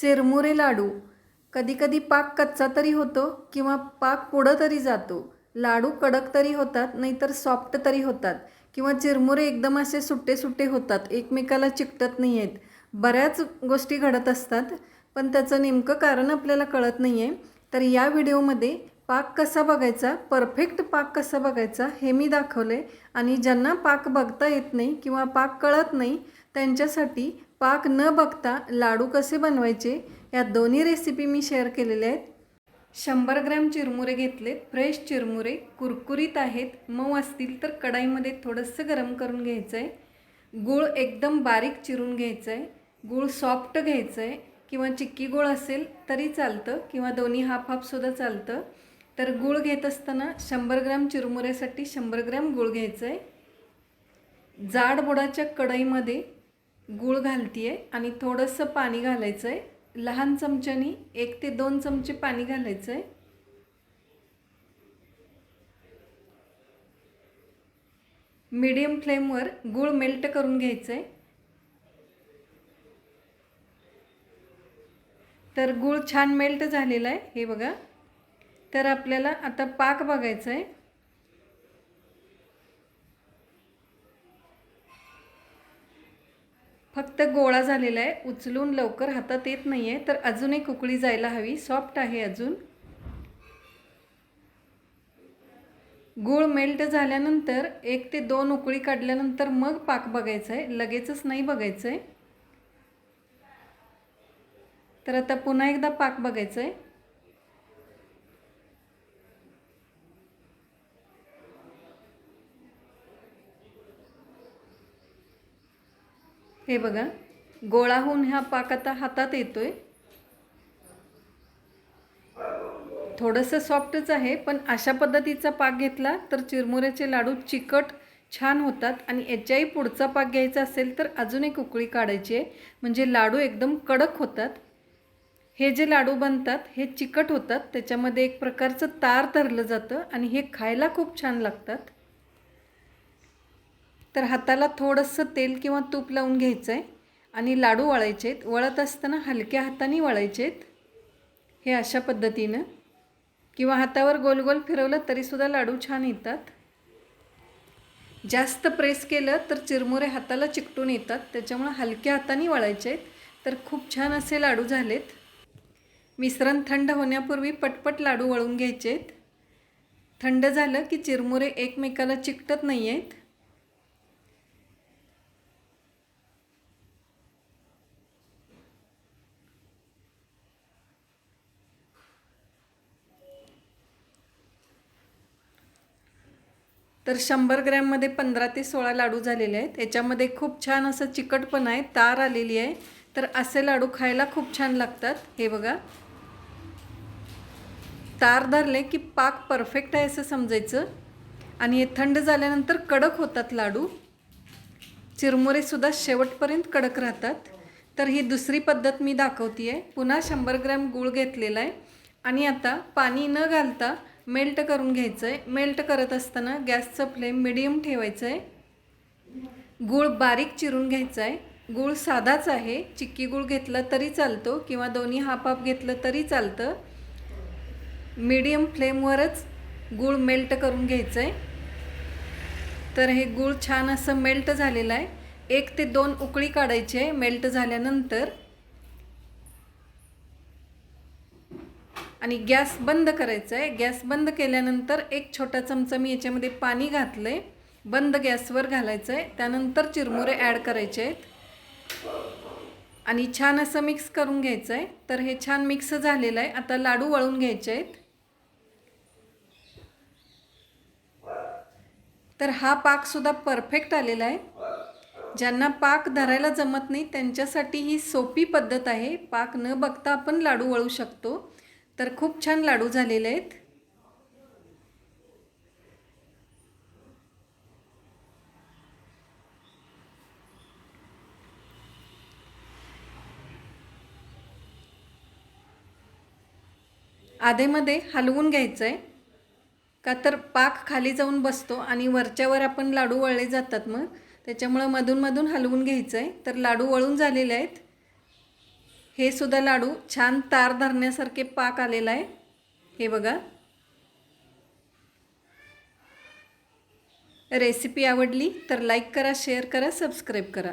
चिरमुरे लाडू. कधीकधी पाक कच्चा तरी होतो किंवा पाक पुढं तरी जातो. लाडू कडक तरी होतात नाहीतर सॉफ्ट तरी होतात किंवा चिरमुरे एकदम असे सुट्टे सुट्टे होतात एकमेकाला चिकटत नाही आहेत बऱ्याच गोष्टी घडत असतात पण त्याचं नेमकं कारण आपल्याला कळत नाही आहे तर या व्हिडिओमध्ये पाक कसा बघायचा परफेक्ट पाक कसा बघायचा हे मी दाखवलं आहे आणि ज्यांना पाक बघता येत नाही किंवा पाक कळत नाही त्यांच्यासाठी पाक न बघता लाडू कसे बनवायचे या दोन्ही रेसिपी मी शेअर केलेल्या आहेत. शंभर ग्रॅम चिरमुरे घेतलेत. फ्रेश चिरमुरे कुरकुरीत आहेत. मऊ असतील तर कढाईमध्ये थोडंसं गरम करून घ्यायचं आहे गूळ एकदम बारीक चिरून घ्यायचं आहे गूळ सॉफ्ट घ्यायचं आहे किंवा चिक्की गूळ असेल तरी चालतं. किंवा दोन्ही हाफ हाफसुद्धा चालतं. तर गूळ घेत असताना शंभर ग्रॅम चिरमुऱ्यासाठी शंभर ग्रॅम गूळ घ्यायचं आहे जाड बुडाच्या कढईमध्ये गूळ घालते आहे आणि थोडंसं पाणी घालायचं आहे लहान चमच्यानी एक ते दोन चमचे पाणी घालायचं आहे मीडियम फ्लेमवर गूळ मेल्ट करून घ्यायचं आहे तर गूळ छान मेल्ट झालेला आहे हे बघा. तर आपल्याला आता पाक बघायचा आहे फक्त गोळा झालेला आहे उचलून लवकर हातात येत नाही आहे तर अजून एक उकळी जायला हवी. सॉफ्ट आहे अजून. गूळ मेल्ट झाल्यानंतर एक ते दोन उकळी काढल्यानंतर मग पाक बघायचा आहे लगेचच नाही बघायचं आहे तर आता पुन्हा एकदा पाक बघायचा आहे हे बघा गोळा होऊन हा पाक आता हातात येतोय. थोडंसं सॉफ्टच आहे पण अशा पद्धतीचा पाक घेतला तर चिरमुऱ्याचे लाडू चिकट छान होतात आणि याच्याही पुढचा पाक घ्यायचा असेल तर अजून एक उकळी काढायची आहे. म्हणजे लाडू एकदम कडक होतात. हे जे लाडू बनतात हे चिकट होतात. त्याच्यामध्ये एक प्रकारचं तार धरलं जातं आणि हे खायला खूप छान लागतात. तर हाताला थोडंसं तेल किंवा तूप लावून घ्यायचं आहे आणि लाडू वळायचे आहेत वळत असताना हलक्या हाताने वळायचे आहेत हे अशा पद्धतीनं. किंवा हातावर गोल गोल फिरवलं तरीसुद्धा लाडू छान येतात. जास्त प्रेस केलं तर चिरमुरे हाताला चिकटून येतात. त्याच्यामुळं हलक्या हाताने वळायचे आहेत तर खूप छान असे लाडू झालेत. मिश्रण थंड होण्यापूर्वी पटपट लाडू वळून घ्यायचे आहेत थंड झालं की चिरमुरे एकमेकाला चिकटत नाही आहेत तर शंभर ग्रॅममध्ये पंधरा ते सोळा लाडू झालेले आहेत. याच्यामध्ये खूप छान असं चिकटपण आहे तार आलेली आहे. तर असे लाडू खायला खूप छान लागतात. हे बघा. तार धरले की पाक परफेक्ट आहे असं समजायचं. आणि हे थंड झाल्यानंतर कडक होतात लाडू. चिरमुरेसुद्धा शेवटपर्यंत कडक राहतात. तर ही दुसरी पद्धत मी दाखवते आहे पुन्हा शंभर ग्रॅम गूळ घेतलेला आहे. आणि आता पाणी न घालता मेल्ट करून घ्यायचं आहे मेल्ट करत असताना गॅसचं फ्लेम मिडियम ठेवायचं आहे गूळ बारीक चिरून घ्यायचा आहे गूळ साधाच आहे. चिक्की गूळ घेतला तरी चालतो किंवा दोन्ही हाफ हाफ घेतलं तरी चालतं. मीडियम फ्लेमवरच गूळ मेल्ट करून घ्यायचं आहे तर हे गूळ छान असं मेल्ट झालेलं आहे. एक ते दोन उकळी काढायची. आहे मेल्ट झाल्यानंतर आणि गॅस बंद करायचा आहे गॅस बंद केल्यानंतर एक छोटा चमचा मी याच्यामध्ये पाणी घातलं आहे बंद गॅसवर घालायचं आहे त्यानंतर चिरमुरे ॲड करायचे आहेत. आणि छान असं मिक्स करून घ्यायचं आहे तर हे छान मिक्स झालेलं आहे. आता लाडू वळून घ्यायचे आहेत. तर हा पाकसुद्धा परफेक्ट आलेला आहे. ज्यांना पाक धरायला जमत नाही त्यांच्यासाठी ही सोपी पद्धत आहे. पाक न बघता आपण लाडू वळू शकतो. तर खूप छान लाडू झालेले आहेत. आधेमध्ये हलवून घ्यायचं आहे का तर पाक खाली जाऊन बसतो आणि वरच्यावर आपण लाडू वळले जातात मग. त्याच्यामुळं मधून मधून हलवून घ्यायचं आहे तर लाडू वळून झालेले आहेत. हे सुद्धा लाडू छान तार धरण्यासारखे पाक आलेला आहे. हे बघा. रेसिपी आवडली तर लाईक करा शेअर करा सबस्क्राईब करा.